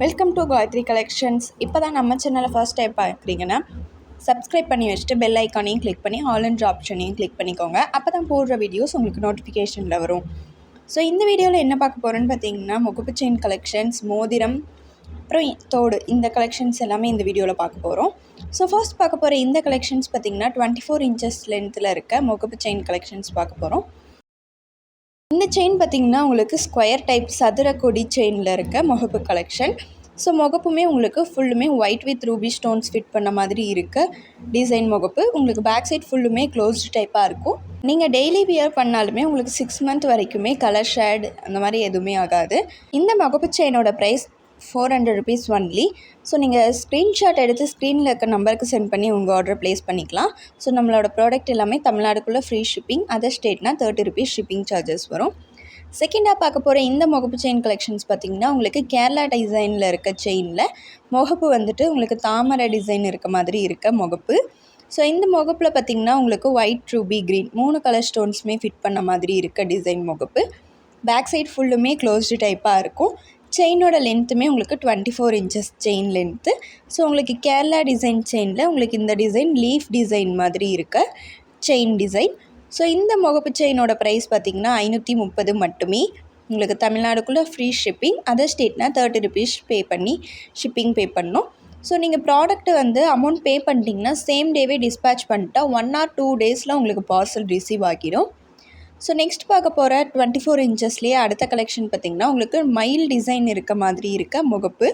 Welcome to Gayatri collections இப்போ தான் நம்ம சேனலை ஃபர்ஸ்ட் டைம் பார்க்குறீங்கன்னா சப்ஸ்கிரைப் பண்ணி வச்சுட்டு பெல் ஐக்கானையும் கிளிக் பண்ணி ஆல் அண்ட் ஆப்ஷனையும் கிளிக் பண்ணிக்கோங்க. அப்போ தான் போடுற வீடியோஸ் உங்களுக்கு நோட்டிஃபிகேஷனில் வரும். ஸோ இந்த வீடியோவில் என்ன பார்க்க போகிறோன்னு பார்த்தீங்கன்னா முகப்பு செயின் கலெக்ஷன்ஸ் மோதிரம் அப்புறம் தோடு இந்த கலெக்ஷன்ஸ் எல்லாமே இந்த வீடியோவில் பார்க்க போகிறோம் ஸோ ஃபர்ஸ்ட் பார்க்க போகிற இந்த கலெக்ஷன்ஸ் பார்த்தீங்கன்னா டுவெண்ட்டி ஃபோர் இன்ச்சஸ் லென்த்தில் இருக்க முகப்பு செயின் கலெக்ஷன்ஸ் பார்க்க போகிறோம் இந்த செயின் பார்த்தீங்கன்னா உங்களுக்கு ஸ்கொயர் டைப் சதுர கொடி செயினில் இருக்க முகப்பு கலெக்ஷன் ஸோ முகப்புமே உங்களுக்கு ஃபுல்லுமே white with ruby stones fit பண்ண மாதிரி இருக்க. டிசைன் முகப்பு. உங்களுக்கு பேக் சைட் ஃபுல்லுமே க்ளோஸ்டு டைப்பாக இருக்கும். நீங்கள் டெய்லி வியர் பண்ணாலுமே உங்களுக்கு சிக்ஸ் மந்த் வரைக்குமே கலர் ஷேட் அந்த மாதிரி எதுவுமே ஆகாது. இந்த முகப்பு செயினோட price four hundred rupees only so நீங்கள் ஸ்க்ரீன்ஷாட் எடுத்து ஸ்க்ரீனில் இருக்க நம்பருக்கு சென்ட் பண்ணி உங்கள் ஆர்டர் ப்ளேஸ் பண்ணிக்கலாம். ஸோ நம்மளோட ப்ராடக்ட் எல்லாமே தமிழ்நாடுக்குள்ளே ஃப்ரீ ஷிப்பிங் அதர் ஸ்டேட்னா தேர்ட்டி ருபீஸ் ஷிப்பிங் சார்ஜஸ் வரும். செகண்டாக பார்க்க போகிற இந்த முகப்பு செயின் கலெக்ஷன்ஸ் பார்த்தீங்கன்னா உங்களுக்கு கேரளா டிசைனில் இருக்க செயினில் முகப்பு வந்துட்டு உங்களுக்கு தாமரை டிசைன் இருக்க மாதிரி இருக்க முகப்பு. ஸோ இந்த முகப்பில் பார்த்தீங்கன்னா உங்களுக்கு ஒயிட் ரூபி க்ரீன் மூணு கலர் ஸ்டோன்ஸுமே ஃபிட் பண்ண மாதிரி இருக்க டிசைன் முகப்பு. பேக் சைட் ஃபுல்லுமே க்ளோஸ்டு டைப்பாக இருக்கும். செயினோட லென்த்துமே உங்களுக்கு twenty four inches chain length so உங்களுக்கு கேரளா டிசைன் செயினில் உங்களுக்கு இந்த டிசைன் லீஃப் டிசைன் மாதிரி இருக்க செயின் டிசைன் ஸோ இந்த முகப்பு செயினோட ப்ரைஸ் பார்த்தீங்கன்னா ஐநூற்றி முப்பது மட்டுமே. உங்களுக்கு தமிழ்நாடுக்குள்ளே ஃப்ரீ ஷிப்பிங் அதர் ஸ்டேட்னால் தேர்ட்டி ருபீஸ் பே பண்ணி ஷிப்பிங் பே பண்ணணும். ஸோ நீங்கள் ப்ராடக்ட்டு வந்து அமௌண்ட் பே பண்ணிட்டீங்கன்னா சேம் டேவே டிஸ்பேச் பண்ணிட்டா ஒன் ஆர் டூ டேஸில் உங்களுக்கு பார்சல் ரிசீவ் ஆகிடும் ஸோ நெக்ஸ்ட் பார்க்க போகிற டுவெண்ட்டி ஃபோர் இன்ச்சஸ்லேயே அடுத்த கலெக்ஷன் பார்த்திங்கன்னா உங்களுக்கு மயில் டிசைன் இருக்க மாதிரி இருக்க முகப்பு.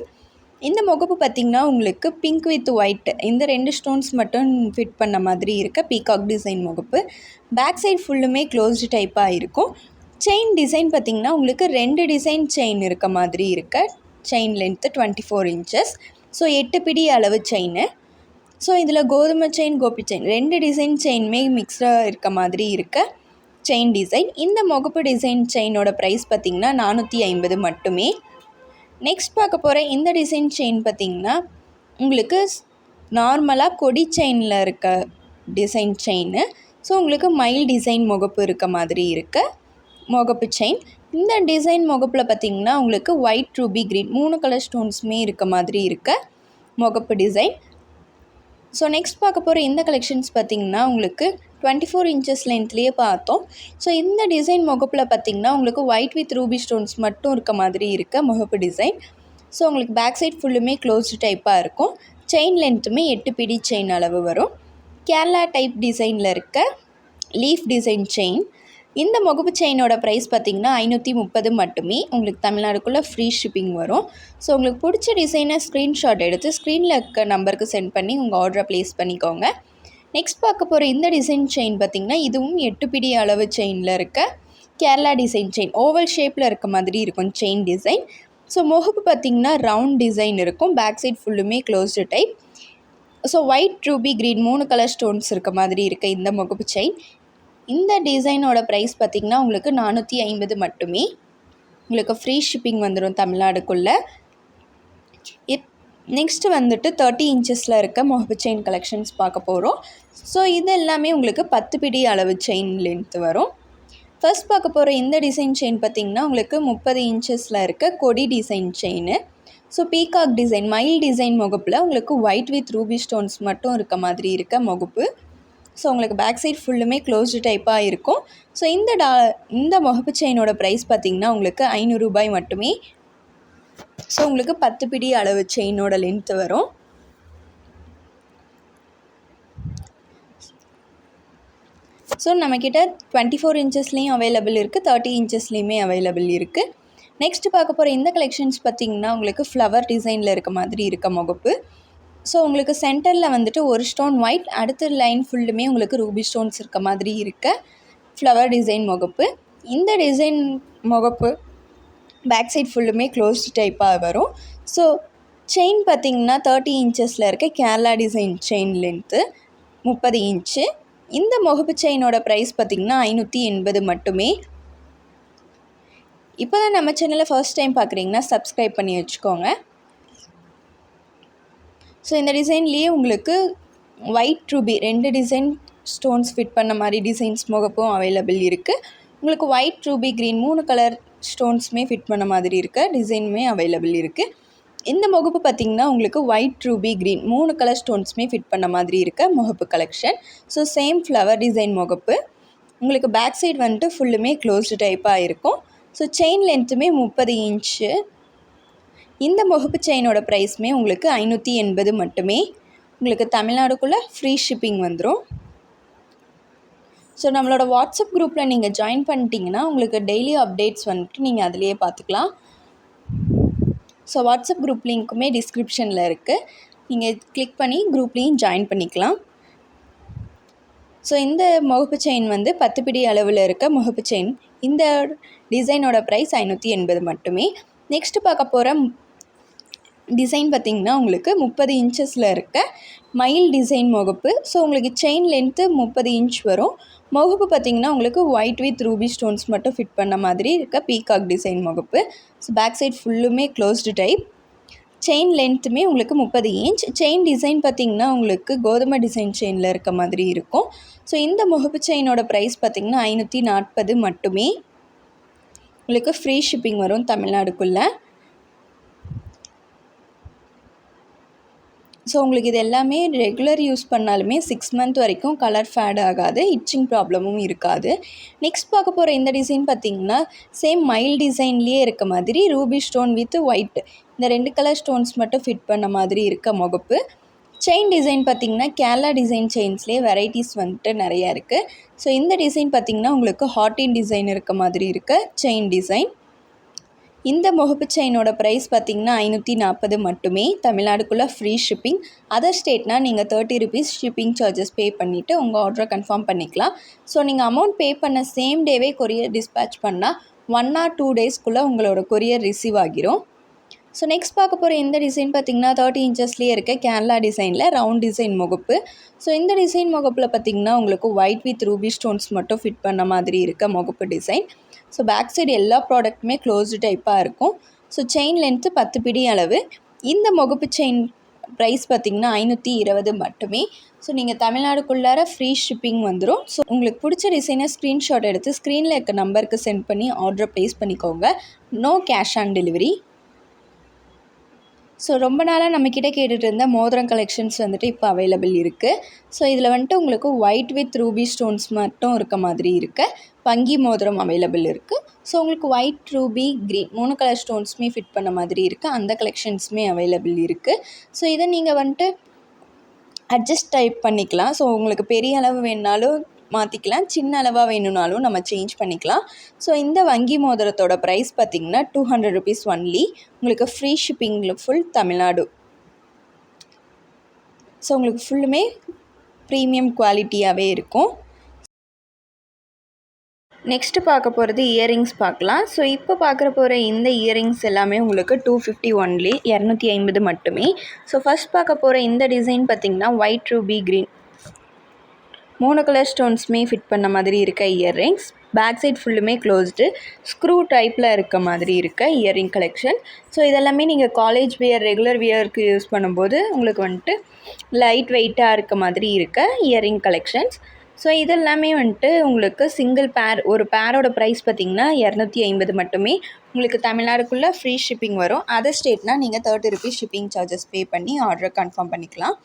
இந்த முகப்பு பார்த்திங்கன்னா உங்களுக்கு பிங்க் வித் ஒயிட் இந்த ரெண்டு ஸ்டோன்ஸ் மட்டும் ஃபிட் பண்ண மாதிரி இருக்க பீகாக் டிசைன் முகப்பு. பேக் சைடு ஃபுல்லுமே க்ளோஸ்டு டைப்பாக இருக்கும். செயின் டிசைன் பார்த்திங்கன்னா உங்களுக்கு ரெண்டு டிசைன் செயின் இருக்க மாதிரி இருக்க chain length twenty four inches so எட்டு பிடி அளவு செயின் ஸோ இதில் கோதுமை செயின் கோபி செயின் ரெண்டு டிசைன் செயினுமே மிக்ஸ்டாக இருக்க மாதிரி இருக்குது செயின் டிசைன் இந்த முகப்பு டிசைன் செயினோட ப்ரைஸ் பார்த்திங்கன்னா நானூற்றி ஐம்பது மட்டுமே. நெக்ஸ்ட் பார்க்க போகிற இந்த டிசைன் செயின் பார்த்திங்கன்னா உங்களுக்கு நார்மலாக கொடி செயினில் இருக்க டிசைன் செயின் ஸோ உங்களுக்கு மயில் டிசைன் முகப்பு இருக்க மாதிரி இருக்க. முகப்பு செயின் இந்த டிசைன் முகப்பில் பார்த்திங்கன்னா உங்களுக்கு ஒயிட் ரூபி க்ரீன் மூணு கலர் ஸ்டோன்ஸுமே இருக்க மாதிரி இருக்க. முகப்பு டிசைன் ஸோ நெக்ஸ்ட் பார்க்க போகிற இந்த கலெக்ஷன்ஸ் பார்த்திங்கன்னா உங்களுக்கு டுவெண்ட்டி ஃபோர் இன்ச்சஸ் லென்த்லேயே பார்த்தோம். ஸோ இந்த டிசைன் முகப்பில் பார்த்திங்கன்னா உங்களுக்கு ஒயிட் வித் ரூபி ஸ்டோன்ஸ் மட்டும் இருக்க மாதிரி இருக்க முகப்பு டிசைன் ஸோ உங்களுக்கு பேக் சைட் ஃபுல்லுமே க்ளோஸ்டு டைப்பாக இருக்கும். செயின் லென்த்துமே எட்டு பிடி செயின் அளவு வரும். கேரளா டைப் டிசைனில் இருக்க லீஃப் டிசைன் செயின் இந்த முகப்பு செயினோட ப்ரைஸ் பார்த்தீங்கன்னா ஐநூற்றி முப்பது மட்டுமே. உங்களுக்கு தமிழ்நாடுக்குள்ளே ஃப்ரீ ஷிப்பிங் வரும். ஸோ உங்களுக்கு பிடிச்ச டிசைனை ஸ்க்ரீன்ஷாட் எடுத்து ஸ்க்ரீனில் இருக்க நம்பருக்கு சென்ட் பண்ணி உங்கள் ஆர்டரை ப்ளேஸ் பண்ணிக்கோங்க. நெக்ஸ்ட் பார்க்க போகிற இந்த டிசைன் செயின் பார்த்திங்கன்னா இதுவும் எட்டு பிடி அளவு செயினில் இருக்க கேரளா டிசைன் செயின் ஓவல் ஷேப்பில் இருக்க மாதிரி இருக்கும் செயின் டிசைன் ஸோ முகப்பு பார்த்திங்கன்னா ரவுண்ட் டிசைன் இருக்கும். பேக் சைட் ஃபுல்லுமே closed type so white ruby green மூணு கலர் ஸ்டோன்ஸ் இருக்க மாதிரி இருக்க இந்த முகப்பு செயின் இந்த டிசைனோட ப்ரைஸ் பார்த்திங்கன்னா உங்களுக்கு நானூற்றி ஐம்பது மட்டுமே. உங்களுக்கு ஃப்ரீ ஷிப்பிங் வந்துடும் தமிழ்நாடுக்குள்ளே. இப் நெக்ஸ்ட்டு வந்துட்டு தேர்ட்டி இன்ச்சஸில் இருக்க முகப்பு செயின் கலெக்ஷன்ஸ் பார்க்க போகிறோம் ஸோ இது எல்லாமே உங்களுக்கு பத்து பிடி அளவு செயின் லென்த் வரும். ஃபர்ஸ்ட் பார்க்க போகிற இந்த டிசைன் செயின் பார்த்திங்கன்னா உங்களுக்கு முப்பது இன்ச்சஸில் இருக்க கொடி design chain so peacock design மயில் டிசைன் முகப்பில் உங்களுக்கு ஒயிட் வித் ரூபி ஸ்டோன்ஸ் மட்டும் இருக்க மாதிரி இருக்க முகப்பு. ஸோ உங்களுக்கு பேக் சைட் ஃபுல்லுமே க்ளோஸ்டு டைப்பாக இருக்கும். ஸோ இந்த டா இந்த முகப்பு செயினோட ப்ரைஸ் பார்த்திங்கன்னா உங்களுக்கு ஐநூறு ரூபாய் மட்டுமே ஸோ உங்களுக்கு பத்து பிடி அளவு செயினோட லென்த்து வரும். ஸோ நம்மக்கிட்ட டுவெண்ட்டி ஃபோர் இன்ச்சஸ்லேயும் அவைலபிள் இருக்குது தேர்ட்டி இன்ச்சஸ்லேயுமே அவைலபிள் இருக்குது நெக்ஸ்ட் பார்க்க போகிற இந்த கலெக்ஷன்ஸ் பார்த்திங்கன்னா உங்களுக்கு ஃப்ளவர் டிசைனில் இருக்க மாதிரி இருக்க முகப்பு. ஸோ உங்களுக்கு சென்டரில் வந்துட்டு ஒரு ஸ்டோன் ஒயிட் அடுத்த லைன் ஃபுல்லுமே உங்களுக்கு ரூபி ஸ்டோன்ஸ் இருக்க மாதிரி இருக்க ஃப்ளவர் டிசைன் முகப்பு. இந்த டிசைன் முகப்பு பேக் சைட் ஃபுல்லுமே க்ளோஸ் டைப்பாக வரும். ஸோ செயின் பார்த்திங்கன்னா தேர்ட்டி இன்ச்சஸில் இருக்க கேரளா டிசைன் செயின் லென்த்து முப்பது இன்ச்சு இந்த முகப்பு செயினோட ப்ரைஸ் பார்த்திங்கன்னா ஐநூற்றி எண்பது மட்டுமே. இப்போ தான் நம்ம சேனலை ஃபர்ஸ்ட் டைம் பார்க்குறீங்கன்னா சப்ஸ்கிரைப் பண்ணி வச்சுக்கோங்க. ஸோ இந்த டிசைன்லேயே உங்களுக்கு ஒயிட் ரூபி ரெண்டு டிசைன் ஸ்டோன்ஸ் ஃபிட் பண்ண மாதிரி டிசைன்ஸ் முகப்பும் அவைலபிள் இருக்குது உங்களுக்கு ஒயிட் ரூபி க்ரீன் மூணு கலர் ஸ்டோன்ஸுமே ஃபிட் பண்ண மாதிரி இருக்க டிசைனுமே அவைலபிள் இருக்குது இந்த முகப்பு பார்த்திங்கன்னா உங்களுக்கு ஒயிட் ரூபி க்ரீன் மூணு கலர் ஸ்டோன்ஸுமே ஃபிட் பண்ண மாதிரி இருக்க முகப்பு collection so same flower design முகப்பு. உங்களுக்கு பேக் சைடு வந்துட்டு ஃபுல்லுமே க்ளோஸ்டு டைப்பாக இருக்கும். ஸோ செயின் லென்த்துமே முப்பது இன்ச்சு இந்த முகப்பு செயினோட ப்ரைஸுமே உங்களுக்கு ஐநூற்றி எண்பது மட்டுமே. உங்களுக்கு தமிழ்நாடுக்குள்ளே ஃப்ரீ ஷிப்பிங் வந்துடும் ஸோ நம்மளோட வாட்ஸ்அப் குரூப்பில் நீங்கள் ஜாயின் பண்ணிட்டீங்கன்னா உங்களுக்கு டெய்லி அப்டேட்ஸ் வந்துட்டு நீங்கள் அதிலேயே பார்த்துக்கலாம் ஸோ வாட்ஸ்அப் குரூப் லிங்க்குமே டிஸ்கிரிப்ஷனில் இருக்குது நீங்கள் கிளிக் பண்ணி குரூப்லேயும் ஜாயின் பண்ணிக்கலாம். ஸோ இந்த முகப்பு செயின் வந்து பத்து பிடி அளவில் இருக்க முகப்பு செயின் இந்த டிசைனோட ப்ரைஸ் ஐநூற்றி எண்பது மட்டுமே. நெக்ஸ்ட்டு பார்க்க போகிற டிசைன் பார்த்திங்கன்னா உங்களுக்கு முப்பது இன்ச்சஸில் இருக்க. மயில் டிசைன் முகப்பு. ஸோ உங்களுக்கு செயின் லென்த்து முப்பது இன்ச் வரும். முகப்பு பார்த்திங்கன்னா உங்களுக்கு ஒயிட் வித் ரூபி ஸ்டோன்ஸ் மட்டும் ஃபிட் பண்ண மாதிரி இருக்க. பீகாக் டிசைன் முகப்பு. ஸோ பேக் சைட் ஃபுல்லுமே க்ளோஸ்டு டைப் செயின் லென்த்துமே உங்களுக்கு முப்பது இன்ச். செயின் டிசைன் பார்த்திங்கன்னா உங்களுக்கு கோதுமை டிசைன் செயினில் இருக்க மாதிரி இருக்கும். ஸோ இந்த முகப்பு செயினோட ப்ரைஸ் பார்த்திங்கன்னா ஐநூற்றி நாற்பது மட்டுமே. உங்களுக்கு ஃப்ரீ ஷிப்பிங் வரும் தமிழ்நாடுக்குள்ளே. ஸோ உங்களுக்கு இது எல்லாமே ரெகுலர் யூஸ் பண்ணாலுமே சிக்ஸ் மந்த் வரைக்கும் கலர் ஃபேட் ஆகாது இச்சிங் ப்ராப்ளமும் இருக்காது. நெக்ஸ்ட் பார்க்க போகிற இந்த டிசைன் பார்த்திங்கன்னா சேம் மைல் டிசைன்லேயே இருக்க மாதிரி ரூபி ஸ்டோன் வித் ஒயிட் இந்த ரெண்டு கலர் ஸ்டோன்ஸ் மட்டும் ஃபிட் பண்ண மாதிரி இருக்க முகப்பு. செயின் டிசைன் பார்த்திங்கன்னா கேரளா டிசைன் செயின்ஸ்லேயே வெரைட்டிஸ் வந்துட்டு நிறையா இருக்குது ஸோ இந்த டிசைன் பார்த்திங்கன்னா உங்களுக்கு ஹாட்டின் டிசைன் இருக்க மாதிரி இருக்க செயின் டிசைன் இந்த முகப்பு செயினோட ப்ரைஸ் பார்த்திங்கன்னா ஐநூற்றி நாற்பது மட்டுமே. தமிழ்நாடுக்குள்ளே ஃப்ரீ ஷிப்பிங் அதர் ஸ்டேட்னால் நீங்கள் thirty rupees shipping charges pay பண்ணிவிட்டு உங்கள் ஆர்டரை கன்ஃபார்ம் பண்ணிக்கலாம். ஸோ நீங்கள் அமௌண்ட் பே பண்ண சேம் டேவே கொரியர் டிஸ்பேச் பண்ணால் ஒன் ஆர் டூ டேஸ்க்குள்ளே உங்களோட கொரியர் ரிசீவ் ஆகிரும். ஸோ நெக்ஸ்ட் பார்க்க போகிற இந்த டிசைன் பார்த்திங்கன்னா தேர்ட்டி இன்ச்சஸ்லேயே இருக்க கேரளா டிசைனில் ரவுண்ட் டிசைன் முகப்பு. ஸோ இந்த டிசைன் முகப்பில் பார்த்திங்கன்னா உங்களுக்கு ஒயிட் வித் ரூபி ஸ்டோன்ஸ் மட்டும் ஃபிட் பண்ண மாதிரி இருக்க முகப்பு டிசைன் ஸோ பேக் சைடு எல்லா ப்ராடக்ட்டுமே க்ளோஸ்டு டைப்பாக இருக்கும். ஸோ செயின் லென்த்து பத்து பிடி அளவு. இந்த முகப்பு செயின் ப்ரைஸ் பார்த்திங்கன்னா ஐநூற்றி இருபது மட்டுமே. ஸோ நீங்கள் தமிழ்நாடுக்குள்ளார ஃப்ரீ ஷிப்பிங் வந்துடும் ஸோ உங்களுக்கு பிடிச்ச டிசைனை ஸ்க்ரீன்ஷாட் எடுத்து ஸ்க்ரீனில் இருக்க நம்பருக்கு சென்ட் பண்ணி ஆர்டரை ப்ளேஸ் பண்ணிக்கோங்க. No cash on delivery so ரொம்ப நாளாக நம்மக்கிட்ட கேட்டுகிட்டு இருந்த மோதிரம் கலெக்ஷன்ஸ் வந்துட்டு இப்போ அவைலபிள் இருக்குது ஸோ இதில் வந்துட்டு உங்களுக்கு ஒயிட் வித் ரூபி ஸ்டோன்ஸ் மட்டும் இருக்க மாதிரி இருக்குது வங்கி மோதிரம் அவைலபிள் இருக்குது ஸோ உங்களுக்கு ஒயிட் ரூபி க்ரீன் மூணு கலர் ஸ்டோன்ஸுமே ஃபிட் பண்ண மாதிரி இருக்குது அந்த கலெக்ஷன்ஸுமே அவைலபிள் இருக்குது ஸோ இதை நீங்கள் வந்துட்டு அட்ஜஸ்ட் டைப் பண்ணிக்கலாம். ஸோ உங்களுக்கு பெரிய அளவு வேணுனாலும் மாற்றிக்கலாம் சின்ன அளவாக வேணும்னாலும் நம்ம சேஞ்ச் பண்ணிக்கலாம். ஸோ இந்த வங்கி மோதிரத்தோட ப்ரைஸ் பார்த்திங்கன்னா டூ ஹண்ட்ரட் ருபீஸ் ஒன்லி உங்களுக்கு ஃப்ரீ ஷிப்பிங்கில் ஃபுல் தமிழ்நாடு. ஸோ உங்களுக்கு ஃபுல்லுமே ப்ரீமியம் குவாலிட்டியாகவே இருக்கும். நெக்ஸ்ட்டு பார்க்க போகிறது இயரிங்ஸ் பார்க்கலாம். ஸோ இப்போ பார்க்குற போகிற இந்த இயரிங்ஸ் எல்லாமே உங்களுக்கு டூ ஃபிஃப்டி ஒன்லி இரநூத்தி ஐம்பது மட்டுமே. ஸோ ஃபஸ்ட் பார்க்க போகிற இந்த டிசைன் பார்த்திங்கன்னா ஒயிட் ரூபி க்ரீன் மூணு கலர் ஸ்டோன்ஸுமே ஃபிட் பண்ண மாதிரி இருக்க இயர்ரிங்ஸ் பேக் சைட் ஃபுல்லுமே க்ளோஸ்டு ஸ்க்ரூ டைப்பில் இருக்க மாதிரி இருக்க இயரிங் கலெக்ஷன் ஸோ இதெல்லாமே நீங்கள் காலேஜ் வியர் ரெகுலர் வியருக்கு யூஸ் பண்ணும்போது உங்களுக்கு வந்துட்டு லைட் வெயிட்டாக இருக்க மாதிரி இருக்க இயரிங் கலெக்ஷன்ஸ் ஸோ இதெல்லாமே வந்துட்டு உங்களுக்கு சிங்கிள் பேர் ஒரு பேரோட ப்ரைஸ் பார்த்திங்கன்னா இரநூத்தி ஐம்பது மட்டுமே. உங்களுக்கு தமிழ்நாடுக்குள்ளே ஃப்ரீ ஷிப்பிங் வரும். அதர் ஸ்டேட்னால் நீங்கள் thirty rupees shipping charges pay பண்ணி ஆர்டரை கன்ஃபார்ம் பண்ணிக்கலாம்.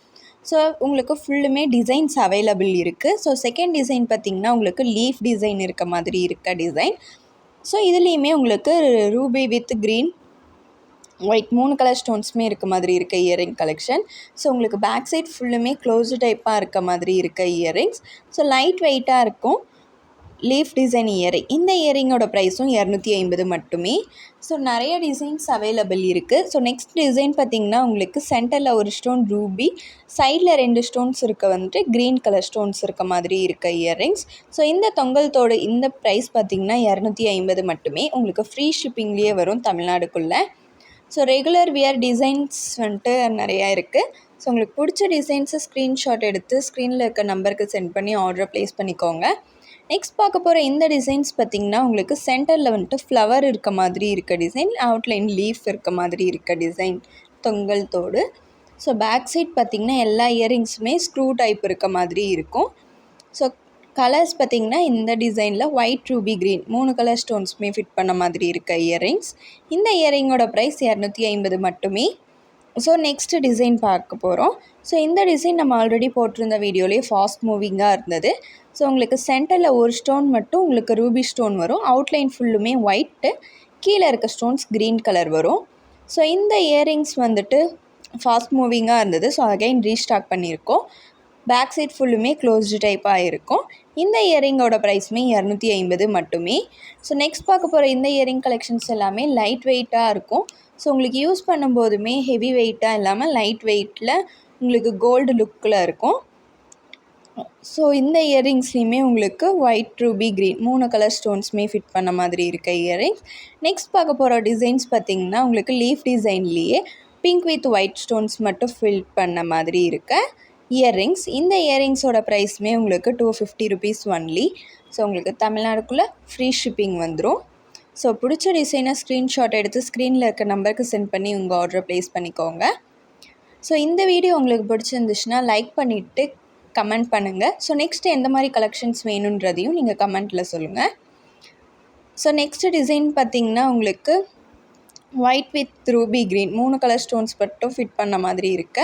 ஸோ உங்களுக்கு ஃபுல்லுமே டிசைன்ஸ் அவைலபிள் இருக்குது ஸோ செகண்ட் டிசைன் பார்த்திங்கன்னா உங்களுக்கு லீஃப் டிசைன் இருக்க மாதிரி இருக்க டிசைன் ஸோ இதுலேயுமே உங்களுக்கு ரூபி வித் க்ரீன் ஒயிட் மூணு கலர் ஸ்டோன்ஸுமே இருக்க மாதிரி இருக்க இயரிங் கலெக்ஷன் ஸோ உங்களுக்கு பேக் சைட் ஃபுல்லுமே க்ளோஸ் டைப்பாக இருக்க மாதிரி இருக்க இயரிங்ஸ் ஸோ லைட் வெயிட்டாக இருக்கும். லீஃப் டிசைன் இயரிங் இந்த இயரிங்கோட ப்ரைஸும் இரநூத்தி ஐம்பது மட்டுமே. ஸோ நிறைய டிசைன்ஸ் அவைலபிள் இருக்குது ஸோ நெக்ஸ்ட் டிசைன் பார்த்திங்கன்னா உங்களுக்கு சென்டரில் ஒரு ஸ்டோன் ரூபி சைடில் ரெண்டு ஸ்டோன்ஸ் இருக்க வந்துட்டு க்ரீன் கலர் ஸ்டோன்ஸ் இருக்க மாதிரி இருக்க இயரிங்ஸ் ஸோ இந்த தொங்கல்தோடு இந்த ப்ரைஸ் பார்த்திங்கன்னா இரநூத்தி ஐம்பது மட்டுமே. உங்களுக்கு ஃப்ரீ ஷிப்பிங்லேயே வரும் தமிழ்நாடுக்குள்ளே. ஸோ ரெகுலர் வியர் டிசைன்ஸ் வந்துட்டு நிறையா இருக்குது ஸோ உங்களுக்கு பிடிச்ச டிசைன்ஸை ஸ்க்ரீன்ஷாட் எடுத்து ஸ்க்ரீனில் இருக்க நம்பருக்கு சென்ட் பண்ணி ஆர்டர் ப்ளேஸ் பண்ணிக்கோங்க. நெக்ஸ்ட் பார்க்க போகிற இந்த டிசைன்ஸ் பார்த்திங்கன்னா உங்களுக்கு சென்டரில் வந்துட்டு ஃப்ளவர் இருக்க மாதிரி இருக்க டிசைன் அவுட்லைன் லீஃப் இருக்க மாதிரி இருக்க டிசைன் தொங்கல் தோடு. ஸோ பேக் சைட் பார்த்திங்கன்னா எல்லா இயரிங்ஸுமே ஸ்க்ரூ டைப் இருக்க மாதிரி இருக்கும். ஸோ கலர்ஸ் பார்த்திங்கன்னா இந்த டிசைனில் ஒயிட் ரூபி க்ரீன் மூணு கலர் ஸ்டோன்ஸுமே ஃபிட் பண்ண மாதிரி இருக்க இயரிங்ஸ் இந்த இயரிங்கோட ப்ரைஸ் இரநூத்தி ஐம்பது மட்டுமே. ஸோ நெக்ஸ்ட்டு டிசைன் பார்க்க போகிறோம் ஸோ இந்த டிசைன் நம்ம ஆல்ரெடி போட்டிருந்த வீடியோலேயே ஃபாஸ்ட் மூவிங்காக இருந்தது. ஸோ உங்களுக்கு சென்டரில் ஒரு ஸ்டோன் மட்டும் உங்களுக்கு ரூபி ஸ்டோன் வரும். அவுட்லைன் ஃபுல்லுமே ஒயிட்டு கீழே இருக்க ஸ்டோன்ஸ் க்ரீன் கலர் வரும். ஸோ இந்த இயரிங்ஸ் வந்துட்டு ஃபாஸ்ட் மூவிங்காக இருந்தது. ஸோ அகைன் ரீஸ்டாக் பண்ணியிருக்கோம். பேக் சைட் ஃபுல்லுமே க்ளோஸ்டு டைப்பாக இருக்கும். இந்த இயரிங்கோட ப்ரைஸுமே இரநூத்தி ஐம்பது மட்டுமே. ஸோ நெக்ஸ்ட் பார்க்க போகிற இந்த இயரிங் கலெக்ஷன்ஸ் எல்லாமே லைட் வெயிட்டாக இருக்கும். ஸோ உங்களுக்கு யூஸ் பண்ணும்போதுமே ஹெவி வெயிட்டாக இல்லாமல் லைட் வெயிட்டில் உங்களுக்கு கோல்டு லுக்கில் இருக்கும். ஸோ இந்த இயரிங்ஸ்லேயுமே உங்களுக்கு ஒயிட் ரூபி க்ரீன் மூணு கலர் ஸ்டோன்ஸுமே ஃபிட் பண்ண மாதிரி இருக்க இயரிங்ஸ் நெக்ஸ்ட் பார்க்க போகிற டிசைன்ஸ் பார்த்திங்கன்னா உங்களுக்கு லீஃப் டிசைன்லேயே பிங்க் வித் ஒயிட் ஸ்டோன்ஸ் மட்டும் ஃபில் பண்ண மாதிரி இருக்க இயர்ரிங்ஸ் இந்த இயரிங்ஸோட ப்ரைஸுமே உங்களுக்கு two fifty rupees only so உங்களுக்கு தமிழ்நாடுக்குள்ளே ஃப்ரீ ஷிப்பிங் வந்துடும் ஸோ பிடிச்ச டிசைனை ஸ்க்ரீன்ஷாட் எடுத்து ஸ்க்ரீனில் இருக்க நம்பருக்கு சென்ட் பண்ணி உங்கள் ஆர்டரை ப்ளேஸ் பண்ணிக்கோங்க. ஸோ இந்த வீடியோ உங்களுக்கு பிடிச்சிருந்துச்சுன்னா லைக் பண்ணிவிட்டு கமெண்ட் பண்ணுங்கள் ஸோ நெக்ஸ்ட்டு எந்த மாதிரி கலெக்ஷன்ஸ் வேணுன்றதையும் நீங்கள் கமெண்ட்டில் சொல்லுங்கள் ஸோ நெக்ஸ்ட்டு டிசைன் பார்த்திங்கன்னா உங்களுக்கு ஒயிட் வித் ரூபி க்ரீன் மூணு கலர் ஸ்டோன்ஸ் மட்டும் ஃபிட் பண்ண மாதிரி இருக்க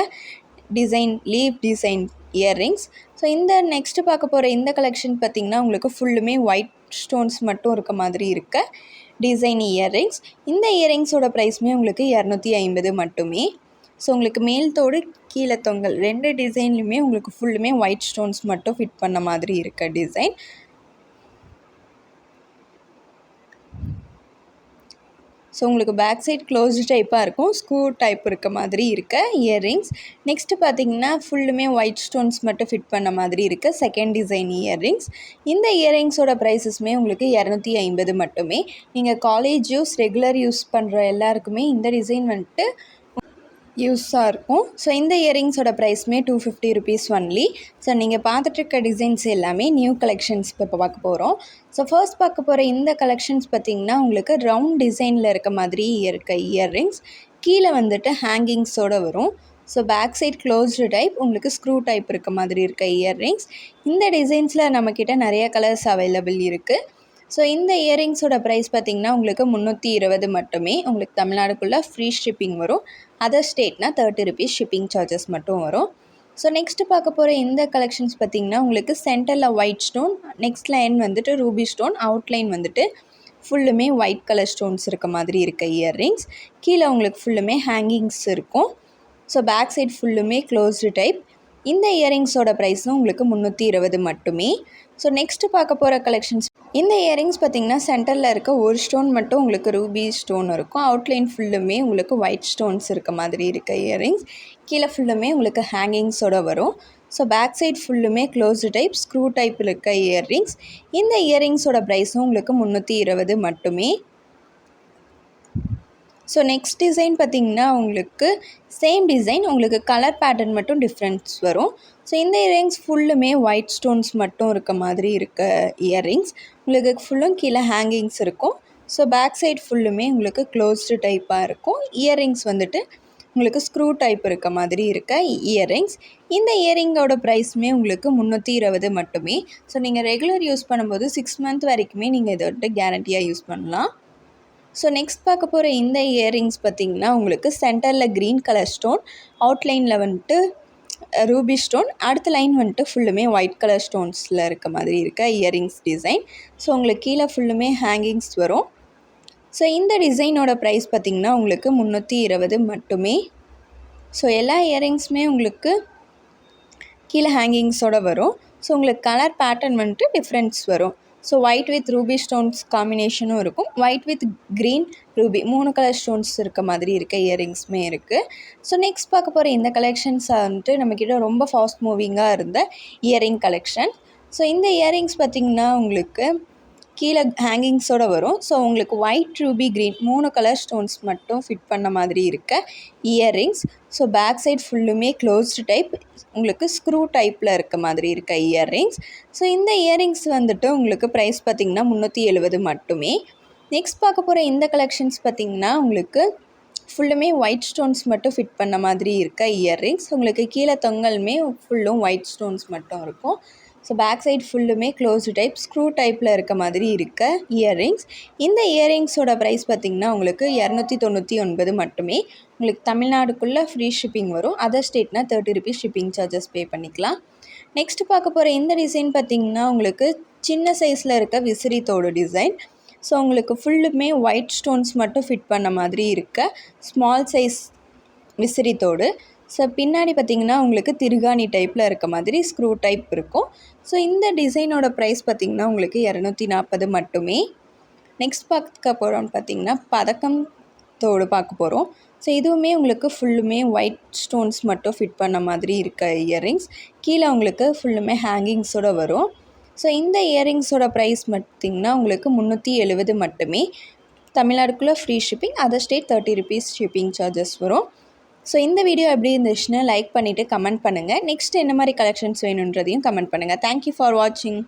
design leaf design earrings so இந்த நெக்ஸ்ட்டு பார்க்க போகிற இந்த கலெக்ஷன் பார்த்திங்கன்னா உங்களுக்கு ஃபுல்லுமே ஒயிட் ஸ்டோன்ஸ் மட்டும் இருக்க மாதிரி இருக்க டிசைன் இயர்ரிங்ஸ் இந்த இயர்ரிங்ஸோட ப்ரைஸுமே உங்களுக்கு இரநூத்தி ஐம்பது மட்டுமே. ஸோ உங்களுக்கு மேல் தோடு கீழே தொங்கல். ரெண்டு டிசைன்லையுமே உங்களுக்கு ஃபுல்லுமே ஒயிட் ஸ்டோன்ஸ் மட்டும் ஃபிட் பண்ண மாதிரி இருக்க டிசைன் ஸோ உங்களுக்கு பேக் சைட் க்ளோஸ்டு டைப்பாக இருக்கும். ஸ்க்ரூ டைப் இருக்க மாதிரி இருக்க இயர்ரிங்ஸ் நெக்ஸ்ட்டு பார்த்தீங்கன்னா ஃபுல்லுமே ஒயிட் ஸ்டோன்ஸ் மட்டும் ஃபிட் பண்ண மாதிரி இருக்க செகண்ட் டிசைன் இயர்ரிங்ஸ் இந்த இயர்ரிங்ஸோட ப்ரைஸஸ்மே உங்களுக்கு இரநூத்தி ஐம்பது மட்டுமே. நீங்கள் காலேஜ் யூஸ் ரெகுலர் யூஸ் பண்ணுற எல்லாருக்குமே இந்த டிசைன் வந்துட்டு யூஸாக இருக்கும். ஸோ இந்த இயரிங்ஸோட ப்ரைஸ்மே two fifty rupees only so நீங்கள் பார்த்துட்ருக்க டிசைன்ஸ் எல்லாமே நியூ கலெக்ஷன்ஸ் இப்போ பார்க்க போகிறோம் ஸோ ஃபர்ஸ்ட் பார்க்க போகிற இந்த கலெக்ஷன்ஸ் பார்த்திங்கன்னா உங்களுக்கு ரவுண்ட் டிசைனில் இருக்க மாதிரி இருக்க இயர்ரிங்ஸ் கீழே வந்துட்டு ஹேங்கிங்ஸோடு வரும். So back side closed type உங்களுக்கு ஸ்க்ரூ டைப் இருக்க மாதிரி இருக்க இயர்ரிங்ஸ் இந்த டிசைன்ஸில் நம்மக்கிட்ட நிறைய கலர்ஸ் அவைலபிள் இருக்குது ஸோ இந்த இயரிங்ஸோட ப்ரைஸ் பார்த்திங்கன்னா உங்களுக்கு முந்நூற்றி இருபது மட்டுமே. உங்களுக்கு தமிழ்நாடுக்குள்ளே ஃப்ரீ ஷிப்பிங் வரும். அதர் ஸ்டேட்னால் தேர்ட்டி ருபீஸ் ஷிப்பிங் சார்ஜஸ் மட்டும் வரும். ஸோ நெக்ஸ்ட்டு பார்க்க போகிற இந்த கலெக்ஷன்ஸ் பார்த்திங்கன்னா உங்களுக்கு சென்டரில் ஒயிட் ஸ்டோன் நெக்ஸ்ட் லைன் வந்துட்டு ரூபி ஸ்டோன் அவுட்லைன் வந்துட்டு ஃபுல்லுமே ஒயிட் கலர் ஸ்டோன்ஸ் இருக்க மாதிரி இருக்க இயர்ரிங்ஸ் கீழே உங்களுக்கு ஃபுல்லுமே ஹேங்கிங்ஸ் இருக்கும். ஸோ பேக் சைட் ஃபுல்லுமே க்ளோஸ்டு டைப் இந்த இயரிங்ஸோட ப்ரைஸும் உங்களுக்கு முந்நூற்றி இருபது மட்டுமே. ஸோ நெக்ஸ்ட்டு பார்க்க போகிற கலெக்ஷன்ஸ் இந்த இயரிங்ஸ் பார்த்திங்கன்னா சென்டரில் இருக்க ஒரு ஸ்டோன் மட்டும் உங்களுக்கு ரூபி ஸ்டோன் இருக்கும். அவுட்லைன் ஃபுல்லுமே உங்களுக்கு ஒயிட் ஸ்டோன்ஸ் இருக்க மாதிரி இருக்க இயரிங்ஸ் கீழே ஃபுல்லுமே உங்களுக்கு ஹேங்கிங்ஸோட வரும். ஸோ பேக் சைட் ஃபுல்லுமே க்ளோஸ்டு டைப் ஸ்க்ரூ டைப் இருக்க இயர்ரிங்ஸ் இந்த இயரிங்ஸோட ப்ரைஸும் உங்களுக்கு முந்நூற்றி இருபது மட்டுமே. ஸோ நெக்ஸ்ட் டிசைன் பார்த்திங்கன்னா உங்களுக்கு சேம் டிசைன் உங்களுக்கு கலர் பேட்டர்ன் மட்டும் டிஃப்ரென்ஸ் வரும். ஸோ இந்த இயரிங்ஸ் ஃபுல்லுமே ஒயிட் ஸ்டோன்ஸ் மட்டும் இருக்க மாதிரி இருக்க இயரிங்ஸ் உங்களுக்கு ஃபுல்லும் கீழே ஹேங்கிங்ஸ் இருக்கும். ஸோ பேக் சைட் ஃபுல்லுமே உங்களுக்கு க்ளோஸ்டு டைப்பாக இருக்கும். இயரிங்ஸ் வந்துட்டு உங்களுக்கு ஸ்க்ரூ டைப் இருக்க மாதிரி இருக்க இயரிங்ஸ் இந்த இயரிங்கோட ப்ரைஸுமே உங்களுக்கு முந்நூற்றி இருபது மட்டுமே. ஸோ நீங்கள் ரெகுலர் யூஸ் பண்ணும்போது சிக்ஸ் மந்த் வரைக்குமே நீங்கள் இதை வந்துட்டு கேரண்டியாக யூஸ் பண்ணலாம். ஸோ நெக்ஸ்ட் பார்க்க போகிற இந்த இயரிங்ஸ் பார்த்திங்கன்னா உங்களுக்கு சென்டரில் க்ரீன் கலர் ஸ்டோன் அவுட்லைனில் வந்துட்டு ரூபி ஸ்டோன். அடுத்த லைன் வந்துட்டு ஃபுல்லுமே ஒயிட் கலர் ஸ்டோன்ஸில் இருக்க மாதிரி இருக்க இயரிங்ஸ் டிசைன் ஸோ உங்களுக்கு கீழே ஃபுல்லுமே ஹேங்கிங்ஸ் வரும். ஸோ இந்த டிசைனோட ப்ரைஸ் பார்த்திங்கன்னா உங்களுக்கு முந்நூற்றி இருபது மட்டுமே. ஸோ எல்லா இயரிங்ஸுமே உங்களுக்கு கீழே ஹேங்கிங்ஸோடு வரும். ஸோ உங்களுக்கு கலர் பேட்டர்ன் வந்துட்டு டிஃப்ரென்ஸ் வரும். So white with ruby stones காம்பினேஷனும் இருக்கும். ஒயிட் வித் க்ரீன் ரூபி மூணு கலர் ஸ்டோன்ஸ் இருக்க மாதிரி இருக்க. இயரிங்ஸுமே இருக்குது ஸோ நெக்ஸ்ட் பார்க்க போகிற இந்த கலெக்ஷன்ஸ் வந்துட்டு நம்மக்கிட்ட ரொம்ப ஃபாஸ்ட் மூவிங்காக இருந்த இயரிங் கலெக்ஷன் ஸோ இந்த இயரிங்ஸ் பார்த்திங்கன்னா உங்களுக்கு கீழே ஹேங்கிங்ஸோடு வரும். ஸோ உங்களுக்கு ஒயிட் ரூபி க்ரீன் மூணு கலர் ஸ்டோன்ஸ் மட்டும் ஃபிட் பண்ண மாதிரி இருக்க இயர்ரிங்ஸ் ஸோ பேக் சைட் ஃபுல்லுமே க்ளோஸ்டு டைப் உங்களுக்கு ஸ்க்ரூ டைப்பில் இருக்க மாதிரி இருக்க இயர்ரிங்ஸ் ஸோ இந்த இயர்ரிங்ஸ் வந்துட்டு உங்களுக்கு ப்ரைஸ் பார்த்திங்கன்னா முந்நூற்றி எழுபது மட்டுமே. நெக்ஸ்ட் பார்க்க போகிற இந்த கலெக்ஷன்ஸ் பார்த்திங்கன்னா உங்களுக்கு ஃபுல்லுமே ஒயிட் ஸ்டோன்ஸ் மட்டும் ஃபிட் பண்ண மாதிரி இருக்க இயர்ரிங்ஸ் உங்களுக்கு கீழே தொங்கலுமே ஃபுல்லும் ஒயிட் ஸ்டோன்ஸ் மட்டும் இருக்கும். ஸோ பேக் சைட் ஃபுல்லுமே க்ளோஸ்டு டைப் ஸ்க்ரூ டைப்பில் இருக்க மாதிரி இருக்க இயர்ரிங்ஸ் இந்த இயர்ரிங்ஸோட ப்ரைஸ் பார்த்திங்கன்னா உங்களுக்கு இரநூத்தி தொண்ணூற்றி ஒன்பது மட்டுமே. உங்களுக்கு தமிழ்நாடுக்குள்ளே ஃப்ரீ ஷிப்பிங் வரும். Other ஸ்டேட்னா thirty rupees shipping charges pay பண்ணிக்கலாம். நெக்ஸ்ட் பார்க்க போகிற இந்த டிசைன் பார்த்திங்கன்னா உங்களுக்கு சின்ன சைஸில் இருக்க விசிறி தோடு டிசைன் ஸோ உங்களுக்கு ஃபுல்லுமே ஒயிட் ஸ்டோன்ஸ் மட்டும் ஃபிட் பண்ண மாதிரி இருக்க ஸ்மால் சைஸ் விசிறி தோடு ஸோ பின்னாடி பார்த்திங்கன்னா உங்களுக்கு திருகாணி டைப்பில் இருக்க மாதிரி ஸ்க்ரூ டைப் இருக்கும். ஸோ இந்த டிசைனோட ப்ரைஸ் பார்த்திங்கன்னா உங்களுக்கு இரநூத்தி நாற்பது மட்டுமே. நெக்ஸ்ட் பார்க்க போகிறோம்னு பார்த்திங்கன்னா பதக்கம் தோடு பார்க்க போகிறோம் ஸோ இதுவுமே உங்களுக்கு ஃபுல்லுமே ஒயிட் ஸ்டோன்ஸ் மட்டும் ஃபிட் பண்ண மாதிரி இருக்க இயரிங்ஸ் கீழே உங்களுக்கு ஃபுல்லுமே ஹேங்கிங்ஸோடு வரும். ஸோ இந்த இயரிங்ஸோட ப்ரைஸ் பார்த்திங்கன்னா உங்களுக்கு முந்நூற்றி எழுபது மட்டுமே. தமிழ்நாடுக்குள்ளே free shipping other state thirty rupees shipping charges வரும். ஸோ இந்த வீடியோ எப்படி இருந்துச்சுன்னா லைக் பண்ணிவிட்டு கமெண்ட் பண்ணுங்கள் நெக்ஸ்ட் என்ன மாதிரி கலெக்ஷன்ஸ் வேணுன்றதையும் கமெண்ட் பண்ணுங்கள் தேங்க்யூ ஃபார் வாட்சிங்